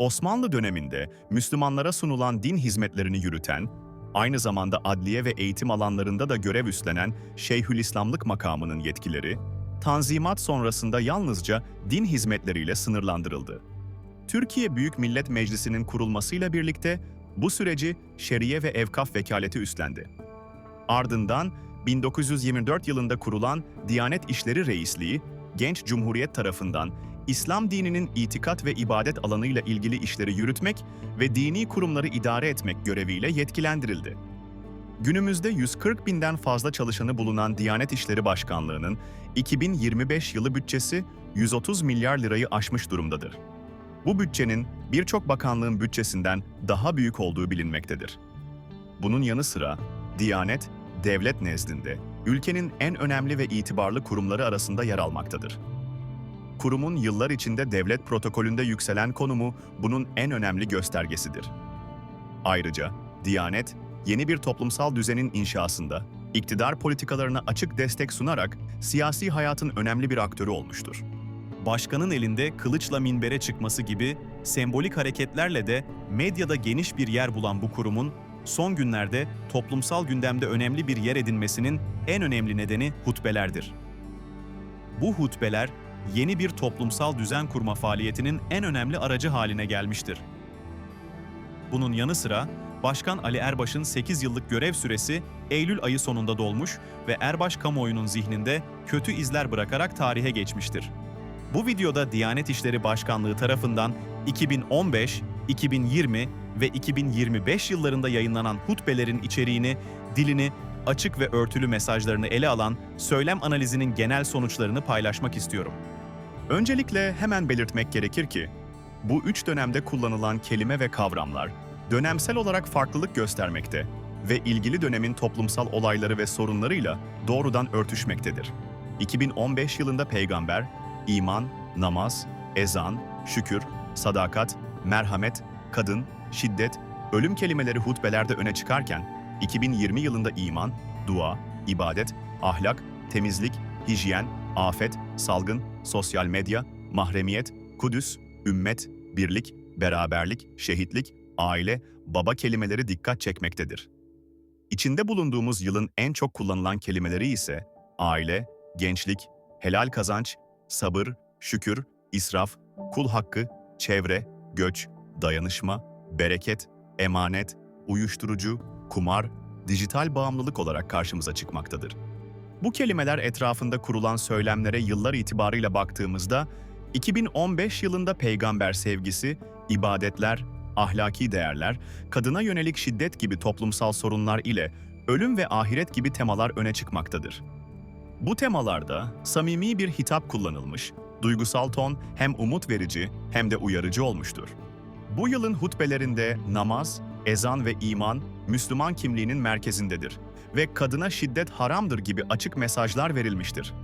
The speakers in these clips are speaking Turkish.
Osmanlı döneminde Müslümanlara sunulan din hizmetlerini yürüten, aynı zamanda adliye ve eğitim alanlarında da görev üstlenen Şeyhülislamlık makamının yetkileri, Tanzimat sonrasında yalnızca din hizmetleriyle sınırlandırıldı. Türkiye Büyük Millet Meclisi'nin kurulmasıyla birlikte bu süreci Şeriye ve Evkaf Vekaleti üstlendi. Ardından 1924 yılında kurulan Diyanet İşleri Reisliği, Genç Cumhuriyet tarafından İslam dininin itikat ve ibadet alanıyla ilgili işleri yürütmek ve dini kurumları idare etmek göreviyle yetkilendirildi. Günümüzde 140 binden fazla çalışanı bulunan Diyanet İşleri Başkanlığı'nın 2025 yılı bütçesi 130 milyar lirayı aşmış durumdadır. Bu bütçenin birçok bakanlığın bütçesinden daha büyük olduğu bilinmektedir. Bunun yanı sıra Diyanet, devlet nezdinde ülkenin en önemli ve itibarlı kurumları arasında yer almaktadır. Kurumun yıllar içinde devlet protokolünde yükselen konumu bunun en önemli göstergesidir. Ayrıca Diyanet, yeni bir toplumsal düzenin inşasında iktidar politikalarına açık destek sunarak siyasi hayatın önemli bir aktörü olmuştur. başkanın elinde kılıçla minbere çıkması gibi sembolik hareketlerle de medyada geniş bir yer bulan bu kurumun son günlerde toplumsal gündemde önemli bir yer edinmesinin en önemli nedeni hutbelerdir. Bu hutbeler yeni bir toplumsal düzen kurma faaliyetinin en önemli aracı haline gelmiştir. Bunun yanı sıra Başkan Ali Erbaş'ın 8 yıllık görev süresi Eylül ayı sonunda dolmuş ve Erbaş kamuoyunun zihninde kötü izler bırakarak tarihe geçmiştir. Bu videoda Diyanet İşleri Başkanlığı tarafından 2015, 2020 ve 2025 yıllarında yayınlanan hutbelerin içeriğini, dilini, açık ve örtülü mesajlarını ele alan söylem analizinin genel sonuçlarını paylaşmak istiyorum. Öncelikle hemen belirtmek gerekir ki, bu üç dönemde kullanılan kelime ve kavramlar dönemsel olarak farklılık göstermekte ve ilgili dönemin toplumsal olayları ve sorunlarıyla doğrudan örtüşmektedir. 2015 yılında peygamber, iman, namaz, ezan, şükür, sadakat, merhamet, kadın, şiddet, ölüm kelimeleri hutbelerde öne çıkarken, 2020 yılında iman, dua, ibadet, ahlak, temizlik, hijyen, afet, salgın, sosyal medya, mahremiyet, Kudüs, ümmet, birlik, beraberlik, şehitlik, aile, baba kelimeleri dikkat çekmektedir. İçinde bulunduğumuz yılın en çok kullanılan kelimeleri ise aile, gençlik, helal kazanç, sabır, şükür, israf, kul hakkı, çevre, göç, dayanışma, bereket, emanet, uyuşturucu, kumar, dijital bağımlılık olarak karşımıza çıkmaktadır. Bu kelimeler etrafında kurulan söylemlere yıllar itibarıyla baktığımızda 2015 yılında peygamber sevgisi, ibadetler, ahlaki değerler, kadına yönelik şiddet gibi toplumsal sorunlar ile ölüm ve ahiret gibi temalar öne çıkmaktadır. Bu temalarda samimi bir hitap kullanılmış, duygusal ton hem umut verici hem de uyarıcı olmuştur. Bu yılın hutbelerinde namaz, ezan ve iman Müslüman kimliğinin merkezindedir ve kadına şiddet haramdır gibi açık mesajlar verilmiştir.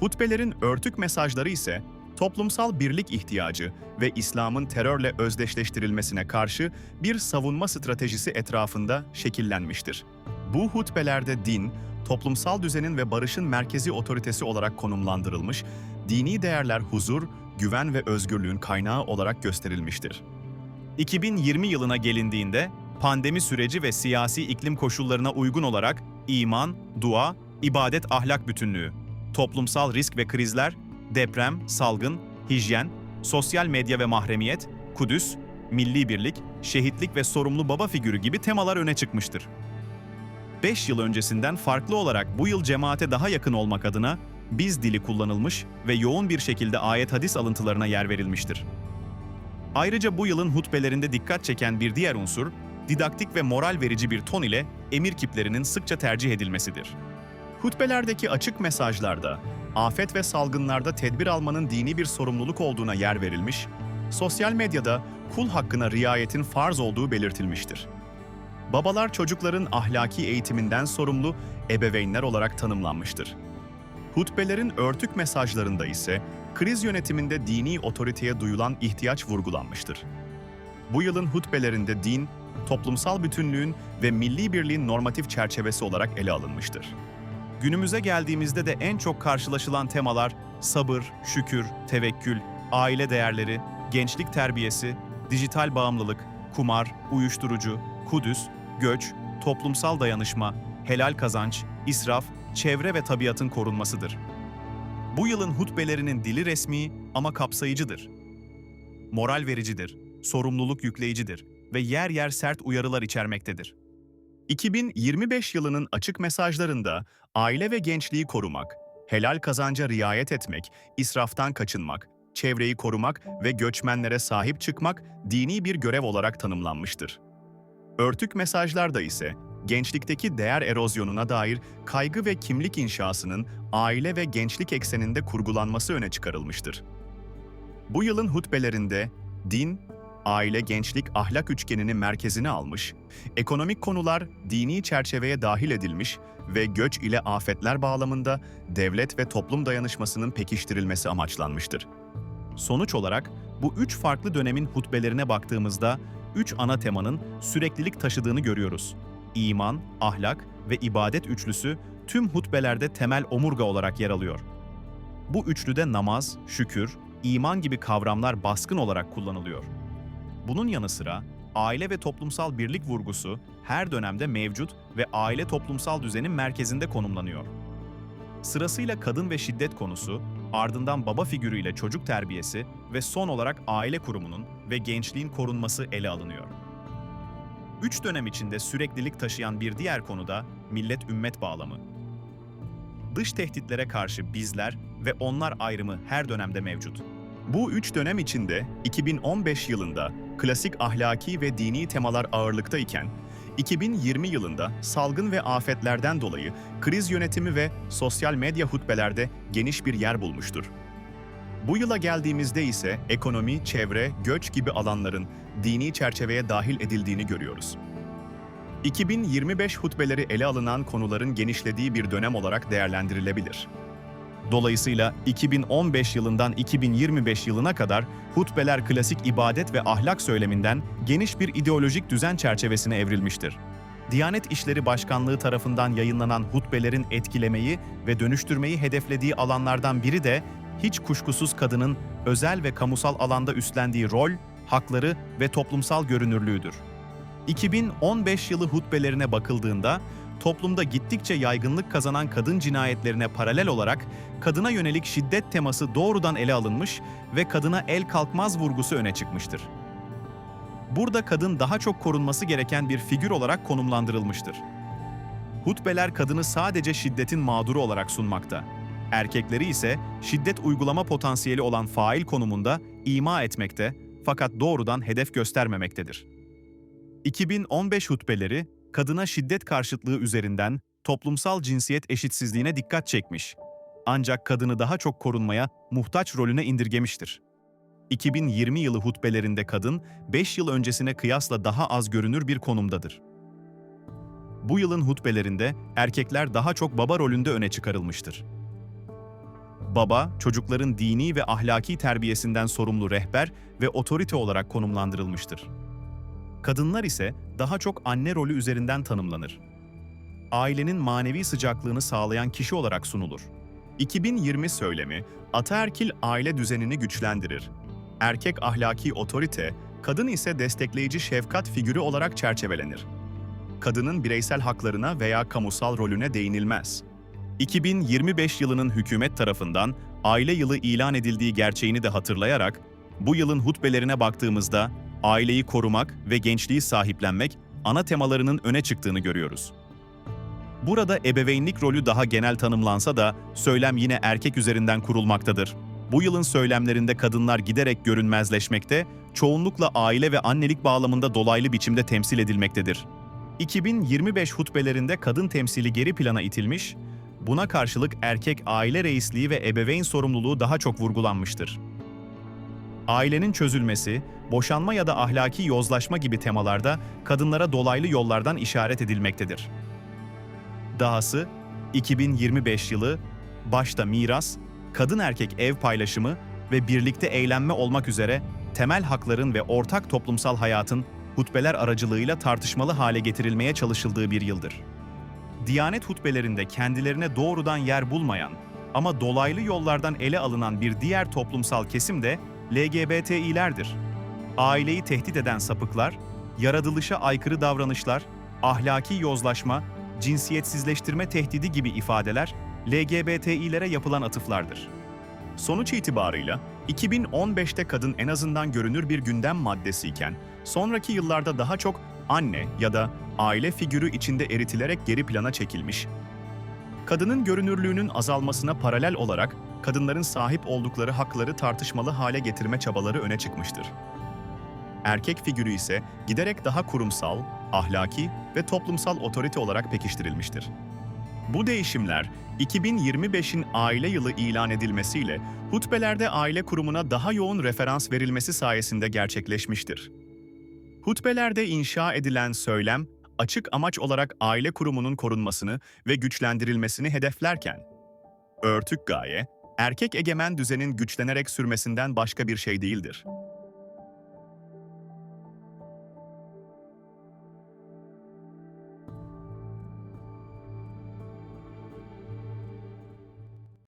Hutbelerin örtük mesajları ise toplumsal birlik ihtiyacı ve İslam'ın terörle özdeşleştirilmesine karşı bir savunma stratejisi etrafında şekillenmiştir. Bu hutbelerde din, toplumsal düzenin ve barışın merkezi otoritesi olarak konumlandırılmış, dini değerler huzur, güven ve özgürlüğün kaynağı olarak gösterilmiştir. 2020 yılına gelindiğinde pandemi süreci ve siyasi iklim koşullarına uygun olarak iman, dua, ibadet ahlak bütünlüğü, toplumsal risk ve krizler, deprem, salgın, hijyen, sosyal medya ve mahremiyet, Kudüs, milli birlik, şehitlik ve sorumlu baba figürü gibi temalar öne çıkmıştır. 5 yıl öncesinden farklı olarak bu yıl cemaate daha yakın olmak adına biz dili kullanılmış ve yoğun bir şekilde ayet hadis alıntılarına yer verilmiştir. Ayrıca bu yılın hutbelerinde dikkat çeken bir diğer unsur, didaktik ve moral verici bir ton ile emir kiplerinin sıkça tercih edilmesidir. Hutbelerdeki açık mesajlarda afet ve salgınlarda tedbir almanın dini bir sorumluluk olduğuna yer verilmiş, sosyal medyada kul hakkına riayetin farz olduğu belirtilmiştir. Babalar çocukların ahlaki eğitiminden sorumlu ebeveynler olarak tanımlanmıştır. Hutbelerin örtük mesajlarında ise kriz yönetiminde dini otoriteye duyulan ihtiyaç vurgulanmıştır. Bu yılın hutbelerinde din, toplumsal bütünlüğün ve milli birliğin normatif çerçevesi olarak ele alınmıştır. Günümüze geldiğimizde de en çok karşılaşılan temalar sabır, şükür, tevekkül, aile değerleri, gençlik terbiyesi, dijital bağımlılık, kumar, uyuşturucu, kudüs, göç, toplumsal dayanışma, helal kazanç, israf, çevre ve tabiatın korunmasıdır. Bu yılın hutbelerinin dili resmi ama kapsayıcıdır. Moral vericidir, sorumluluk yükleyicidir ve yer yer sert uyarılar içermektedir. 2025 yılının açık mesajlarında aile ve gençliği korumak, helal kazanca riayet etmek, israftan kaçınmak, çevreyi korumak ve göçmenlere sahip çıkmak dini bir görev olarak tanımlanmıştır. Örtük mesajlarda ise gençlikteki değer erozyonuna dair kaygı ve kimlik inşasının aile ve gençlik ekseninde kurgulanması öne çıkarılmıştır. Bu yılın hutbelerinde din, aile, gençlik, ahlak üçgenini merkezine almış, ekonomik konular dini çerçeveye dahil edilmiş ve göç ile afetler bağlamında devlet ve toplum dayanışmasının pekiştirilmesi amaçlanmıştır. Sonuç olarak bu üç farklı dönemin hutbelerine baktığımızda üç ana temanın süreklilik taşıdığını görüyoruz. İman, ahlak ve ibadet üçlüsü tüm hutbelerde temel omurga olarak yer alıyor. Bu üçlüde namaz, şükür, iman gibi kavramlar baskın olarak kullanılıyor. Bunun yanı sıra aile ve toplumsal birlik vurgusu her dönemde mevcut ve aile toplumsal düzenin merkezinde konumlanıyor. Sırasıyla kadın ve şiddet konusu, ardından baba figürüyle çocuk terbiyesi ve son olarak aile kurumunun ve gençliğin korunması ele alınıyor. Üç dönem içinde süreklilik taşıyan bir diğer konu da millet-ümmet bağlamı. Dış tehditlere karşı bizler ve onlar ayrımı her dönemde mevcut. Bu üç dönem içinde 2015 yılında klasik ahlaki ve dini temalar ağırlıktayken, 2020 yılında salgın ve afetlerden dolayı kriz yönetimi ve sosyal medya hutbelerde geniş bir yer bulmuştur. Bu yıla geldiğimizde ise ekonomi, çevre, göç gibi alanların dini çerçeveye dahil edildiğini görüyoruz. 2025 hutbeleri ele alınan konuların genişlediği bir dönem olarak değerlendirilebilir. Dolayısıyla 2015 yılından 2025 yılına kadar hutbeler klasik ibadet ve ahlak söyleminden geniş bir ideolojik düzen çerçevesine evrilmiştir. Diyanet İşleri Başkanlığı tarafından yayınlanan hutbelerin etkilemeyi ve dönüştürmeyi hedeflediği alanlardan biri de hiç kuşkusuz kadının özel ve kamusal alanda üstlendiği rol, hakları ve toplumsal görünürlüğüdür. 2015 yılı hutbelerine bakıldığında toplumda gittikçe yaygınlık kazanan kadın cinayetlerine paralel olarak kadına yönelik şiddet teması doğrudan ele alınmış ve kadına el kalkmaz vurgusu öne çıkmıştır. Burada kadın daha çok korunması gereken bir figür olarak konumlandırılmıştır. Hutbeler kadını sadece şiddetin mağduru olarak sunmakta. Erkekleri ise şiddet uygulama potansiyeli olan fail konumunda ima etmekte fakat doğrudan hedef göstermemektedir. 2015 hutbeleri kadına şiddet karşıtlığı üzerinden toplumsal cinsiyet eşitsizliğine dikkat çekmiş. Ancak kadını daha çok korunmaya muhtaç rolüne indirgemiştir. 2020 yılı hutbelerinde kadın 5 yıl öncesine kıyasla daha az görünür bir konumdadır. Bu yılın hutbelerinde erkekler daha çok baba rolünde öne çıkarılmıştır. Baba, çocukların dini ve ahlaki terbiyesinden sorumlu rehber ve otorite olarak konumlandırılmıştır. Kadınlar ise daha çok anne rolü üzerinden tanımlanır. Ailenin manevi sıcaklığını sağlayan kişi olarak sunulur. 2020 söylemi, ataerkil aile düzenini güçlendirir. Erkek ahlaki otorite, kadın ise destekleyici şefkat figürü olarak çerçevelenir. Kadının bireysel haklarına veya kamusal rolüne değinilmez. 2025 yılının hükümet tarafından aile yılı ilan edildiği gerçeğini de hatırlayarak, bu yılın hutbelerine baktığımızda aileyi korumak ve gençliği sahiplenmek ana temalarının öne çıktığını görüyoruz. Burada ebeveynlik rolü daha genel tanımlansa da söylem yine erkek üzerinden kurulmaktadır. Bu yılın söylemlerinde kadınlar giderek görünmezleşmekte, çoğunlukla aile ve annelik bağlamında dolaylı biçimde temsil edilmektedir. 2025 hutbelerinde kadın temsili geri plana itilmiş, buna karşılık erkek aile reisliği ve ebeveyn sorumluluğu daha çok vurgulanmıştır. Ailenin çözülmesi, boşanma ya da ahlaki yozlaşma gibi temalarda kadınlara dolaylı yollardan işaret edilmektedir. Dahası 2025 yılı başta miras, kadın erkek ev paylaşımı ve birlikte eğlenme olmak üzere temel hakların ve ortak toplumsal hayatın hutbeler aracılığıyla tartışmalı hale getirilmeye çalışıldığı bir yıldır. Diyanet hutbelerinde kendilerine doğrudan yer bulmayan ama dolaylı yollardan ele alınan bir diğer toplumsal kesim de LGBTİ'lerdir. aileyi tehdit eden sapıklar, yaratılışa aykırı davranışlar, ahlaki yozlaşma, cinsiyetsizleştirme tehdidi gibi ifadeler LGBTİ'lere yapılan atıflardır. Sonuç itibarıyla 2015'te kadın en azından görünür bir gündem maddesiyken, sonraki yıllarda daha çok anne ya da aile figürü içinde eritilerek geri plana çekilmiş, kadının görünürlüğünün azalmasına paralel olarak kadınların sahip oldukları hakları tartışmalı hale getirme çabaları öne çıkmıştır. Erkek figürü ise giderek daha kurumsal, ahlaki ve toplumsal otorite olarak pekiştirilmiştir. Bu değişimler 2025'in aile yılı ilan edilmesiyle hutbelerde aile kurumuna daha yoğun referans verilmesi sayesinde gerçekleşmiştir. Hutbelerde inşa edilen söylem, açık amaç olarak aile kurumunun korunmasını ve güçlendirilmesini hedeflerken, örtük gaye, erkek egemen düzenin güçlenerek sürmesinden başka bir şey değildir.